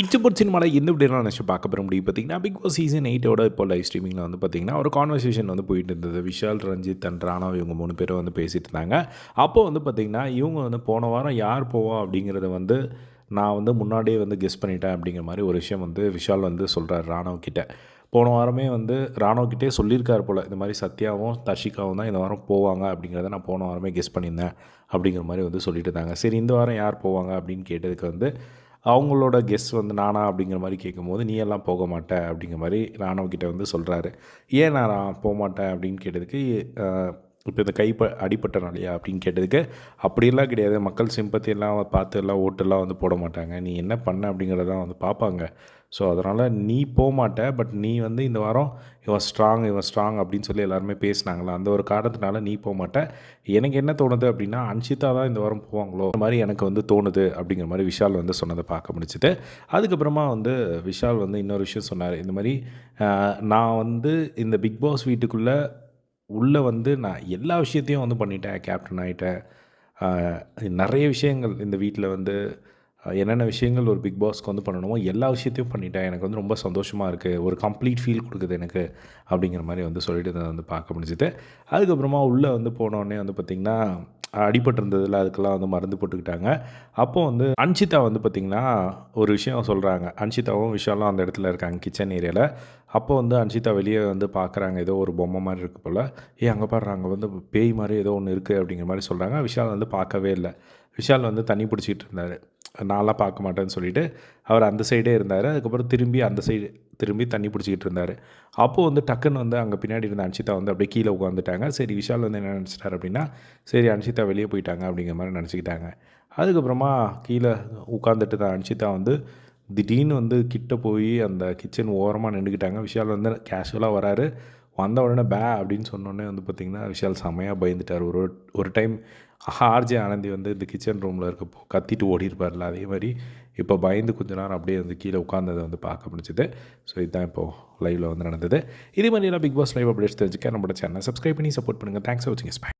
இச்சபுட் சினிமாவில் எந்த இப்படிலாம் நினச்சி பார்க்க போகிற முடியும். பார்த்தீங்கன்னா பிக் பாஸ் சீசன் எயிட்டோட இப்போ லைவ் ஸ்ட்ரீமிங்கில் வந்து பார்த்தீங்கன்னா ஒரு கான்வர்சேஷன் வந்து போயிட்டு இருந்தது. விஷால் ரஞ்சித் அண்ட் ராணா இவங்க மூணு பேரும் வந்து பேசிட்டு இருந்தாங்க. அப்போது வந்து பார்த்தீங்கன்னா இவங்க வந்து போன வாரம் யார் போவா அப்படிங்கிறத வந்து நான் வந்து முன்னாடியே வந்து கெஸ் பண்ணிட்டேன் அப்படிங்கிற மாதிரி ஒரு விஷயம் வந்து விஷால் வந்து சொல்கிறார் ராணவ் கிட்ட. போன வாரமே வந்து ராணுவக்கிட்டே சொல்லியிருக்கார் போல் இந்த மாதிரி சத்யாவும் தர்ஷிகாவும் தான் இந்த வாரம் போவாங்க அப்படிங்கிறத நான் போன வாரமே கெஸ் பண்ணியிருந்தேன் அப்படிங்கிற மாதிரி வந்து சொல்லிட்டு இருந்தாங்க. சரி இந்த வாரம் யார் போவாங்க அப்படின்னு கேட்டதுக்கு வந்து அவங்களோட கெஸ் வந்து நானா அப்படிங்கிற மாதிரி கேட்கும்போது நீ எல்லாம் போக மாட்ட அப்படிங்கிற மாதிரி ராணுவக்கிட்ட வந்து சொல்கிறாரு ஏன் நான் போக மாட்டேன்? அப்படின்னு கேட்டதுக்கு இப்போ இந்த கை ப அடிபட்டனாலையா அப்படின்னு கேட்டதுக்கு அப்படியெல்லாம் கிடையாது. மக்கள் சிம்பத்தி எல்லாம் பார்த்து எல்லாம் ஓட்டெல்லாம் வந்து போட மாட்டாங்க. நீ என்ன பண்ண? அப்படிங்கிறதான் வந்து பார்ப்பாங்க. ஸோ அதனால் நீ போக மாட்ட. பட் நீ வந்து இந்த வாரம் இவன் ஸ்ட்ராங் இவன் ஸ்ட்ராங் அப்படின்னு சொல்லி எல்லாருமே பேசினாங்களா? அந்த ஒரு காரணத்தினால நீ போக மாட்ட. எனக்கு என்ன தோணுது அப்படின்னா அன்ஷிதா தான் இந்த வாரம் போவாங்களோ? அந்த மாதிரி எனக்கு வந்து தோணுது அப்படிங்கிற மாதிரி விஷால் வந்து சொன்னதை பார்க்க முடிச்சுட்டு அதுக்கப்புறமா வந்து விஷால் வந்து இன்னொரு விஷயம் சொன்னார். இந்த மாதிரி நான் வந்து இந்த பிக் பாஸ் வீட்டுக்குள்ளே உள்ளே வந்து நான் எல்லா விஷயத்தையும் வந்து பண்ணிட்டேன். கேப்டன் ஆகிட்டேன் நிறைய விஷயங்கள் இந்த வீட்டில் வந்து என்னென்ன விஷயங்கள் ஒரு பிக் பாஸ்க்கு வந்து பண்ணணுமோ எல்லா விஷயத்தையும் பண்ணிட்டேன். எனக்கு வந்து ரொம்ப சந்தோஷமாக இருக்குது ஒரு கம்ப்ளீட் ஃபீல் கொடுக்குது எனக்கு அப்படிங்கிற மாதிரி வந்து சொல்லிட்டு வந்து பார்க்க முடிஞ்சுது. அதுக்கப்புறமா உள்ளே வந்து போனோடனே வந்து பார்த்திங்கன்னா அடிபட்டிருந்ததில் அதுக்கெல்லாம் வந்து மருந்து போட்டுக்கிட்டாங்க. அப்போ வந்து அன்ஷிதா வந்து பார்த்திங்கன்னா ஒரு விஷயம் சொல்கிறாங்க அன்ஷிதாவும் விஷாலும் அந்த இடத்துல இருக்காங்க கிச்சன் ஏரியாவில் அப்போ வந்து அன்ஷிதா வெளியே வந்து பார்க்குறாங்க ஏதோ ஒரு பொம்மை மாதிரி இருக்கு போல். ஏ அங்கே பாடுறாங்க வந்து பேய் மாதிரி ஏதோ ஒன்று இருக்குது அப்படிங்கிற மாதிரி சொல்கிறாங்க விஷால் வந்து பார்க்கவே இல்லை. விஷால் வந்து தண்ணி பிடிச்சிக்கிட்டு இருந்தார். நான்லாம் பார்க்க மாட்டேன்னு சொல்லிட்டு அவர் அந்த சைடே இருந்தார். அதுக்கப்புறம் திரும்பி அந்த சைடு திரும்பி தண்ணி பிடிச்சிக்கிட்டு இருந்தார். அப்போது வந்து டக்குன்னு வந்து அங்கே பின்னாடி இருந்த அன்ஷிதா வந்து அப்படியே கீழே உட்காந்துட்டாங்க சரி விஷால் வந்து என்ன நினச்சிட்டார் அப்படின்னா சரி அன்ஷிதா வெளியே போயிட்டாங்க அப்படிங்கிற மாதிரி நினச்சிக்கிட்டாங்க. அதுக்கப்புறமா கீழே உட்காந்துட்டு தான் அன்ஷிதா வந்து திடீர்னு வந்து கிட்ட போய் அந்த கிச்சன் ஓரமாக நின்றுக்கிட்டாங்க விஷால் வந்து கேஷுவலாக வராரு. வந்த உடனே பே அப்படின்னு சொன்னோடனே வந்து பார்த்திங்கன்னா விஷால் செமையாக பயந்துட்டார். ஒரு ஒரு டைம் ஆர்ஜே ஆனந்தி வந்து இந்த கிச்சன் ரூமில் இருக்கப்போ கத்திட்டு ஓடிருப்பார்ல அதே மாதிரி இப்போ பயந்து கொஞ்ச நேரம் அப்படியே வந்து கீழே உட்காந்ததை வந்து பார்க்க முடிஞ்சுது. ஸோ இதுதான் இப்போது லைவில் வந்து நடந்தது. இதே மாதிரி எல்லாம் பிக் பாஸ் லைவ் அப்டேட்ஸ் தெரிஞ்சுக்க நம்மளோட சேனலை சப்ஸ்கிரைப் பண்ணி சப்போர்ட் பண்ணுங்கள் தேங்க்ஸ் ஃபார் வாட்சிங் ஸ்பை